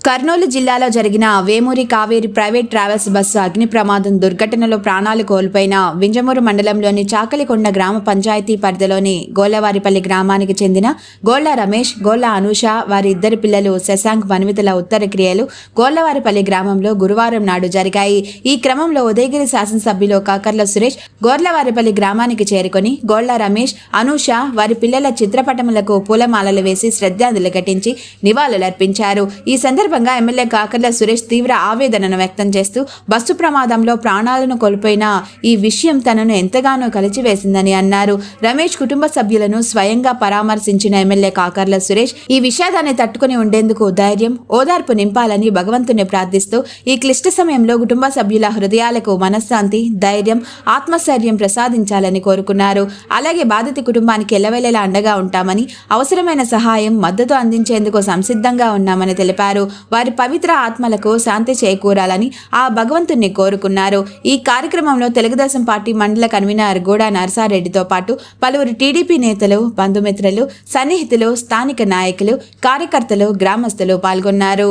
కర్నూలు జిల్లాలో జరిగిన Vemuri Kaveri private travels bus అగ్ని ప్రమాదం దుర్ఘటనలో ప్రాణాలు కోల్పోయిన వింజమూరు మండలంలోని చాకలికొండ గ్రామ పంచాయతీ పరిధిలోని గోళ్ళవారిపల్లి గ్రామానికి చెందిన గోళ్ళ రమేష్ గోళ్ళ అనూష వారి ఇద్దరు పిల్లలు శశాంక్ వన్వితుల ఉత్తర క్రియలు గోళ్ళవారిపల్లి గ్రామంలో గురువారం నాడు జరిగాయి. ఈ క్రమంలో ఉదయగిరి శాసనసభ్యులు కాకర్ల సురేష్ గోర్లవారిపల్లి గ్రామానికి చేరుకొని గోళ్ళ రమేష్ అనూష వారి పిల్లల చిత్రపటములకు పూలమాలలు వేసి శ్రద్ధాంజలి ఘటించి నివాళులర్పించారు. ఈ సందర్భంగా సందర్భంగా ఎమ్మెల్యే కాకర్ల సురేష్ తీవ్ర ఆవేదనను వ్యక్తం చేస్తూ బస్సు ప్రమాదంలో ప్రాణాలను కోల్పోయిన ఈ విషయం తనను ఎంతగానో కలిచివేసిందని అన్నారు. రమేష్ కుటుంబ సభ్యులను స్వయంగా పరామర్శించిన ఎమ్మెల్యే కాకర్ల సురేష్ ఈ విషాదాన్ని తట్టుకుని ఉండేందుకు ధైర్యం ఓదార్పు నింపాలని భగవంతుని ప్రార్థిస్తూ ఈ క్లిష్ట సమయంలో కుటుంబ సభ్యుల హృదయాలకు మనశ్శాంతి ధైర్యం ఆత్మస్థైర్యం ప్రసాదించాలని కోరుకున్నారు. అలాగే బాధిత కుటుంబానికి ఎల్లవేళలా అండగా ఉంటామని అవసరమైన సహాయం మద్దతు అందించేందుకు సంసిద్ధంగా ఉన్నామని తెలిపారు. వారి పవిత్ర ఆత్మలకు శాంతి చేకూరాలని ఆ భగవంతుణ్ణి కోరుకున్నారు. ఈ కార్యక్రమంలో తెలుగుదేశం పార్టీ మండల కన్వీనర్ గూడా నరసారెడ్డితో పాటు పలువురు టీడీపీ నేతలు బంధుమిత్రులు సన్నిహితులు స్థానిక నాయకులు కార్యకర్తలు గ్రామస్తులు పాల్గొన్నారు.